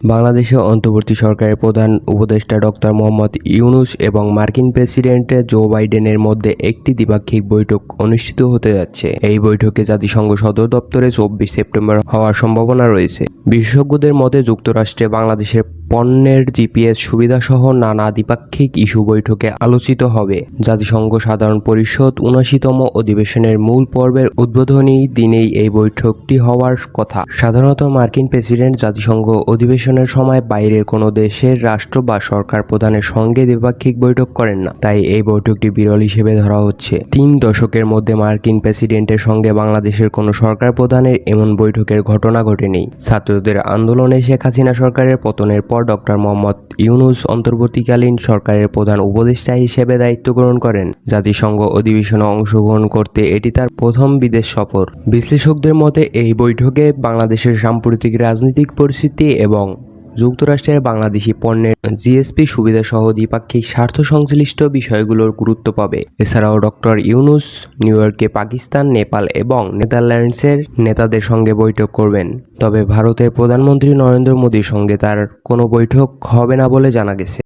বাংলাদেশে অন্তর্বর্তী সরকারের প্রধান উপদেষ্টা ডক্টর মোহাম্মদ ইউনুস এবং মার্কিন প্রেসিডেন্ট জো বাইডেনের মধ্যে একটি দ্বিপাক্ষিক বৈঠক অনুষ্ঠিত হতে যাচ্ছে। এই বৈঠকে জাতিসংঘ সদর দপ্তরে চব্বিশ সেপ্টেম্বর হওয়ার সম্ভাবনা রয়েছে। বিশেষজ্ঞদের মতে, যুক্তরাষ্ট্রে বাংলাদেশের পণ্যের জিপিএস সুবিধাসহ নানা দ্বিপাক্ষিক ইস্যু বৈঠকে আলোচিত হবে। জাতিসংঘ সাধারণ পরিষদ উনআশিতম অধিবেশনের মূল পর্বের উদ্বোধনী দিনেই এই বৈঠকটি হওয়ার কথা। সাধারণত মার্কিন প্রেসিডেন্ট জাতিসংঘ অধিবেশনের সময় বাইরের কোনো দেশের রাষ্ট্র বা সরকার প্রধানের সঙ্গে দ্বিপাক্ষিক বৈঠক করেন না। তাই এই বৈঠকটি বিরল হিসেবে ধরা হচ্ছে। তিন দশকের মধ্যে মার্কিন প্রেসিডেন্টের সঙ্গে বাংলাদেশের কোনো সরকার প্রধানের এমন বৈঠকের ঘটনা ঘটেনি। ছাত্রদের আন্দোলনে শেখ হাসিনা সরকারের পতনের পর ডক্টর মোহাম্মদ ইউনুস অন্তর্বর্তীকালীন সরকারের প্রধান উপদেষ্টা হিসেবে দায়িত্ব গ্রহণ করেন। জাতিসংঘ অধিবেশনে অংশগ্রহণ করতে এটি তার প্রথম বিদেশ সফর। বিশ্লেষকদের মতে, এই বৈঠকে বাংলাদেশের সাম্প্রতিক রাজনৈতিক পরিস্থিতি এবং যুক্তরাষ্ট্রের বাংলাদেশি পণ্যের জিএসপি সুবিধাসহ দ্বিপাক্ষিক স্বার্থ সংশ্লিষ্ট বিষয়গুলোর গুরুত্ব পাবে। এছাড়াও ডক্টর ইউনুস নিউ ইয়র্কে পাকিস্তান, নেপাল এবং নেদারল্যান্ডসের নেতাদের সঙ্গে বৈঠক করবেন। তবে ভারতের প্রধানমন্ত্রী নরেন্দ্র মোদীর সঙ্গে তার কোনো বৈঠক হবে না বলে জানা গেছে।